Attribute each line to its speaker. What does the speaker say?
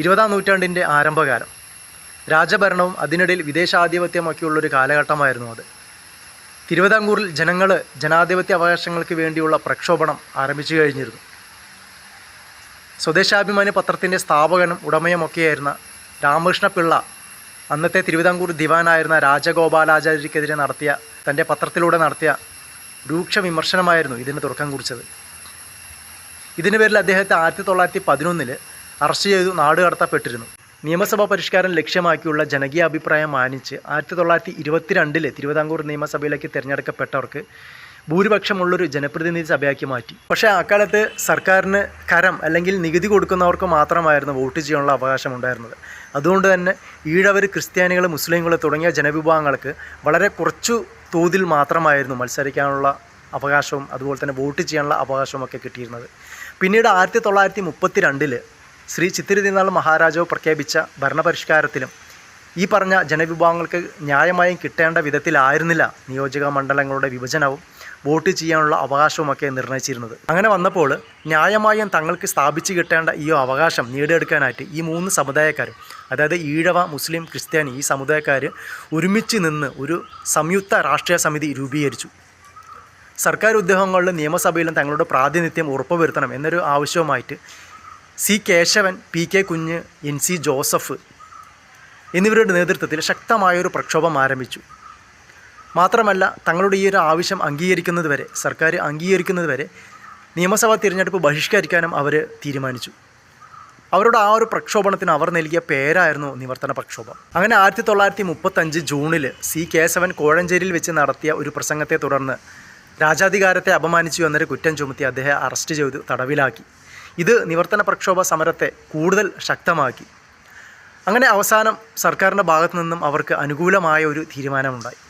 Speaker 1: ഇരുപതാം നൂറ്റാണ്ടിന്റെ ആരംഭകാലം. രാജഭരണവും അതിനിടയിൽ വിദേശാധിപത്യമൊക്കെയുള്ളൊരു കാലഘട്ടമായിരുന്നു അത്. തിരുവിതാംകൂറിൽ ജനങ്ങൾ ജനാധിപത്യ അവകാശങ്ങൾക്ക് വേണ്ടിയുള്ള പ്രക്ഷോഭണം ആരംഭിച്ചു കഴിഞ്ഞിരുന്നു. സ്വദേശാഭിമാനി പത്രത്തിന്റെ സ്ഥാപകനും ഉടമയുമൊക്കെയായിരുന്ന രാമകൃഷ്ണപിള്ള അന്നത്തെ തിരുവിതാംകൂർ ദിവാനായിരുന്ന രാജഗോപാലാചാര്യക്കെതിരെ നടത്തിയ തന്റെ പത്രത്തിലൂടെ നടത്തിയ രൂക്ഷ വിമർശനമായിരുന്നു ഇതിന് തുടക്കം കുറിച്ചത്. ഇതിന് പേരിൽ അദ്ദേഹത്തെ ആയിരത്തി തൊള്ളായിരത്തി പതിനൊന്നിൽ അറസ്റ്റ് ചെയ്തു നാടുകടത്തപ്പെട്ടിരുന്നു നിയമസഭാ പരിഷ്കാരം ലക്ഷ്യമാക്കിയുള്ള ജനകീയ അഭിപ്രായം മാനിച്ച് ആയിരത്തി തൊള്ളായിരത്തി ഇരുപത്തിരണ്ടിൽ തിരുവിതാംകൂർ നിയമസഭയിലേക്ക് തിരഞ്ഞെടുക്കപ്പെട്ടവർക്ക് ഭൂരിപക്ഷമുള്ളൊരു ജനപ്രതിനിധി സഭയാക്കി മാറ്റി. പക്ഷേ അക്കാലത്ത് സർക്കാരിന് കരം അല്ലെങ്കിൽ നികുതി കൊടുക്കുന്നവർക്ക് മാത്രമായിരുന്നു വോട്ട് ചെയ്യാനുള്ള അവകാശം ഉണ്ടായിരുന്നത് അതുകൊണ്ട് തന്നെ ഈഴവർ ക്രിസ്ത്യാനികൾ മുസ്ലിങ്ങൾ തുടങ്ങിയ ജനവിഭാഗങ്ങൾക്ക് വളരെ കുറച്ചു തോതിൽ മാത്രമായിരുന്നു മത്സരിക്കാനുള്ള അവകാശവും അതുപോലെ തന്നെ വോട്ട് ചെയ്യാനുള്ള അവകാശവും ഒക്കെ കിട്ടിയിരുന്നത്. പിന്നീട് ആയിരത്തി തൊള്ളായിരത്തി മുപ്പത്തി രണ്ടിൽ ശ്രീ ചിത്തിരിതിരുനാൾ മഹാരാജാവ് പ്രഖ്യാപിച്ച ഭരണപരിഷ്കാരത്തിലും ഈ പറഞ്ഞ ജനവിഭാഗങ്ങൾക്ക് ന്യായമായും കിട്ടേണ്ട വിധത്തിലായിരുന്നില്ല നിയോജക മണ്ഡലങ്ങളുടെ വിഭജനവും വോട്ട് ചെയ്യാനുള്ള അവകാശവുമൊക്കെ നിർണയിച്ചിരുന്നത്. അങ്ങനെ വന്നപ്പോൾ ന്യായമായും തങ്ങൾക്ക് സ്ഥാപിച്ചു കിട്ടേണ്ട ഈ അവകാശം നേടിയെടുക്കാനായിട്ട് ഈ മൂന്ന് സമുദായക്കാരും അതായത് ഈഴവ മുസ്ലിം ക്രിസ്ത്യാനി ഈ സമുദായക്കാർ ഒരുമിച്ച് നിന്ന് ഒരു സംയുക്ത രാഷ്ട്രീയ സമിതി രൂപീകരിച്ചു. സർക്കാർ ഉദ്യോഗങ്ങളിലും നിയമസഭയിലും തങ്ങളുടെ പ്രാതിനിധ്യം ഉറപ്പുവരുത്തണം എന്നൊരു ആവശ്യവുമായിട്ട് C Kesavan P K Kunju N C Joseph എന്നിവരുടെ നേതൃത്വത്തിൽ ശക്തമായൊരു പ്രക്ഷോഭം ആരംഭിച്ചു. മാത്രമല്ല തങ്ങളുടെ ഈ ഒരു ആവശ്യം അംഗീകരിക്കുന്നതുവരെ സർക്കാർ അംഗീകരിക്കുന്നതുവരെ നിയമസഭാ തിരഞ്ഞെടുപ്പ് ബഹിഷ്കരിക്കാനും അവർ തീരുമാനിച്ചു. അവരുടെ ആ ഒരു പ്രക്ഷോഭണത്തിന് അവർ നൽകിയ പേരായിരുന്നു നിവർത്തന പ്രക്ഷോഭം. അങ്ങനെ ആയിരത്തി തൊള്ളായിരത്തി മുപ്പത്തഞ്ച് ജൂണിൽ സി കേശവൻ കോഴഞ്ചേരിയിൽ വെച്ച് നടത്തിയ ഒരു പ്രസംഗത്തെ തുടർന്ന് രാജാധികാരത്തെ അപമാനിച്ചു എന്നൊരു കുറ്റം ചുമത്തി അദ്ദേഹം അറസ്റ്റ് ചെയ്തു തടവിലാക്കി. ഇത് നിവർത്തന പ്രക്ഷോഭ സമരത്തെ കൂടുതൽ ശക്തമാക്കി. അങ്ങനെ അവസാനം സർക്കാരിന്റെ ഭാഗത്തു നിന്നും അവർക്ക് അനുകൂലമായ ഒരു തീരുമാനമുണ്ടായി.